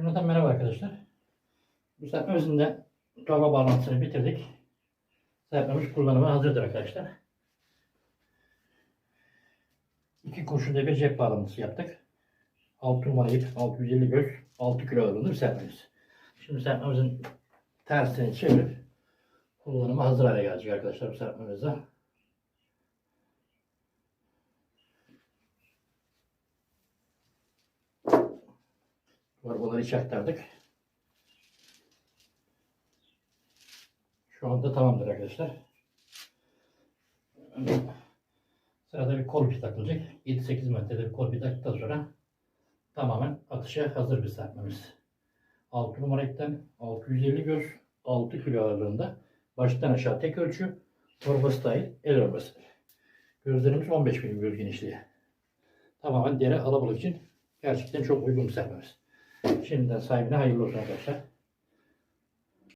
Cümleten merhaba arkadaşlar. Bu serpmemizin de torba bağlantısını bitirdik. Serpmemiz kullanıma hazırdır arkadaşlar. İki kurşunda bir cep bağlantısı yaptık. 6 numara ip, 650 göz, 6 kilo ağırlığında bir serpmemiz. Şimdi serpmemizin tersini çevirip kullanıma hazır hale gelecek arkadaşlar bu Torbaları içe aktardık. Şu anda tamamdır arkadaşlar. Sırada bir kol ipi takılacak. 7-8 metrede bir kol ipi taktıktan sonra tamamen atışa hazır bir serpmemiz. 6 numara ipten 650 göz 6 kilo ağırlığında baştan aşağı tek ölçü torbası dahil el örmesi. Gözlerimiz 15 milim göz genişliği. Tamamen deri alabalık için gerçekten çok uygun bir serpmemiz. Şimdiden sahibine hayırlı olsun arkadaşlar.